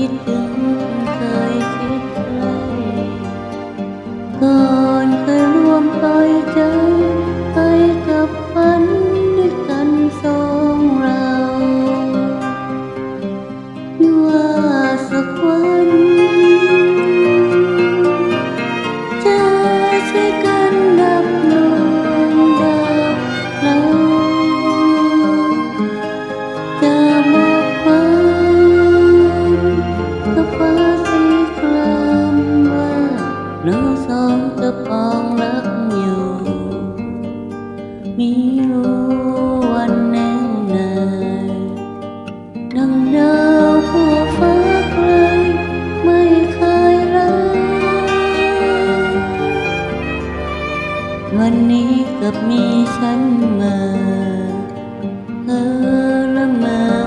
biết được thời sẽ con มีรู้วันแน่นายดังดาวผัฟ้าไกลไม่เคยรักวันนี้กับมีฉันมาเธอละมา